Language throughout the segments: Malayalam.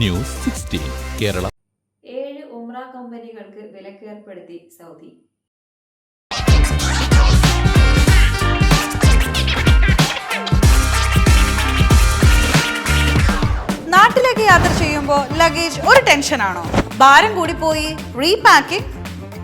News sixteen Kerala. ഏഴ് ഉംറ കമ്പനികൾക്ക് വിലക്കേർപ്പെടുത്തി സൗദി. നാട്ടിലേക്ക് യാത്ര ചെയ്യുമ്പോൾ ലഗേജ് ഒരു ടെൻഷനാണോ ഭാരം കൂടി പോയി റീപാക്കിംഗ്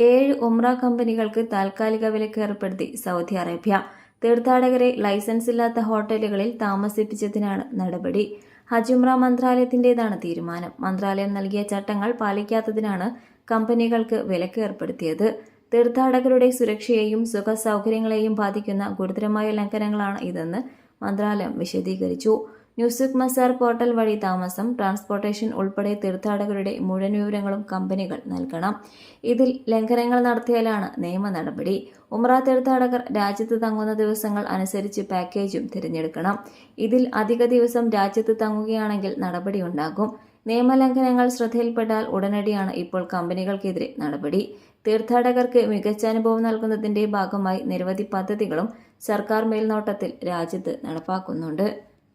ഏഴ് ഉംറ കമ്പനികൾക്ക് താൽക്കാലിക വിലക്ക് ഏർപ്പെടുത്തി സൗദി അറേബ്യ. തീർത്ഥാടകരെ ലൈസൻസ് ഇല്ലാത്ത ഹോട്ടലുകളിൽ താമസിപ്പിച്ചതിനാണ് നടപടി. ഹജ് ഉംറ മന്ത്രാലയത്തിന്റേതാണ് തീരുമാനം. മന്ത്രാലയം നൽകിയ ചട്ടങ്ങൾ പാലിക്കാത്തതിനാണ് കമ്പനികൾക്ക് വിലക്ക് ഏർപ്പെടുത്തിയത്. തീർത്ഥാടകരുടെ സുരക്ഷയെയും സുഖ സൗകര്യങ്ങളെയും ബാധിക്കുന്ന ഗുരുതരമായ ലംഘനങ്ങളാണ് ഇതെന്ന് മന്ത്രാലയം വിശദീകരിച്ചു. ന്യൂസുക് മസാർ പോർട്ടൽ വഴി താമസം ട്രാൻസ്പോർട്ടേഷൻ ഉൾപ്പെടെ തീർത്ഥാടകരുടെ മുഴുവൻ വിവരങ്ങളും കമ്പനികൾ നൽകണം. ഇതിൽ ലംഘനങ്ങൾ നടത്തിയാലാണ് നിയമ നടപടി. ഉമ്ര തീർത്ഥാടകർ രാജ്യത്ത് തങ്ങുന്ന ദിവസങ്ങൾ അനുസരിച്ച് പാക്കേജും തിരഞ്ഞെടുക്കണം. ഇതിൽ അധിക ദിവസം രാജ്യത്ത് തങ്ങുകയാണെങ്കിൽ നടപടിയുണ്ടാകും നിയമലംഘനങ്ങൾ ശ്രദ്ധയിൽപ്പെട്ടാൽ ഉടനടിയാണ് ഇപ്പോൾ കമ്പനികൾക്കെതിരെ നടപടി. തീർത്ഥാടകർക്ക് മികച്ച അനുഭവം നൽകുന്നതിന്റെ ഭാഗമായി നിരവധി പദ്ധതികളും സർക്കാർ മേൽനോട്ടത്തിൽ രാജ്യത്ത് നടപ്പാക്കുന്നുണ്ട്.